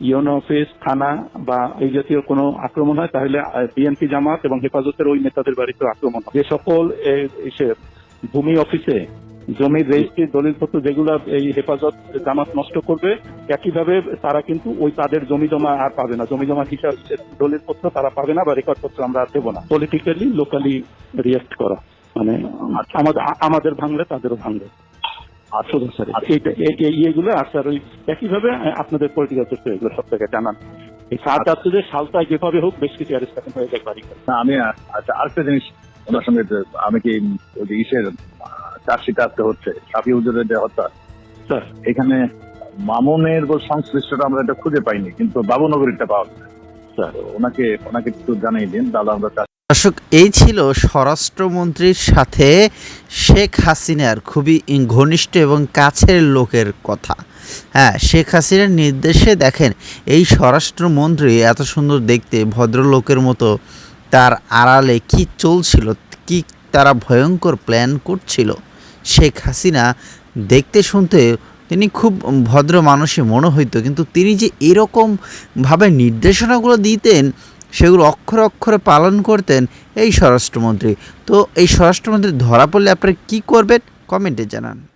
YONO office থানা বা এই জাতীয় কোনো আক্রমণ হয় তাহলে বিএনপি জামাত এবং হেফাজতের ওই নেতাদের বাড়িতে আক্রমণ যে সকল ভূমি অফিসে জমি রেজিস্ট্রি দলিলপত্র যেগুলো এই হেফাজত জামাত নষ্ট করবে একইভাবে তারা কিন্তু ওই তাদের জমি জমা আর পাবে না। জমি জমা হিসাব দলিলপত্র তারা পাবে না বা রেকর্ড পত্র আমরা আর দেবো না। পলিটিক্যালি লোকালি রিয়াক্ট করা। মানে আমাদের আমাদের ভাঙলে তাদেরও ভাঙবে। স্যার এইগুলো আর স্যার ওই একইভাবে আপনাদের পলিটিক্যাল সোর্স এগুলো সব থেকে জানান। এই সালটায় যেভাবে হোক বেশ কিছু অ্যারেস্ট হয়ে যায় বাড়ি আমি আচ্ছা আরেকটা জিনিস ওনার সঙ্গে আমি কি ওই যে ইসের চার্জশিট আসতে হচ্ছে সাফি হুজুরের যে হত্যা। স্যার। এখানে মামুনের সংশ্লিষ্টটা আমরা এটা খুঁজে পাইনি কিন্তু বাবুনগরীরটা পাওয়া ওনাকে ওনাকে একটু জানিয়ে দিন তাহলে আমরা দর্শক, এই ছিল স্বরাষ্ট্রমন্ত্রীর সাথে শেখ হাসিনার খুবই ঘনিষ্ঠ এবং কাছের লোকের কথা। হ্যাঁ শেখ হাসিনার নির্দেশে দেখেন, এই স্বরাষ্ট্রমন্ত্রী এত সুন্দর দেখতে, ভদ্রলোকের মতো, তার আড়ালে কি চলছিল, কি তারা ভয়ঙ্কর প্ল্যান করছিল। শেখ হাসিনা দেখতে শুনতে, তিনি খুব ভদ্র মানুষই মনে হইতো কিন্তু তিনি যে এরকমভাবে নির্দেশনাগুলো দিতেন সেগুলো অক্ষরে অক্ষরে পালন করতেন এই স্বরাষ্ট্রমন্ত্রী। তো এই স্বরাষ্ট্রমন্ত্রী ধরা পড়লে আপনারা কী করবেন? কমেন্টে জানান।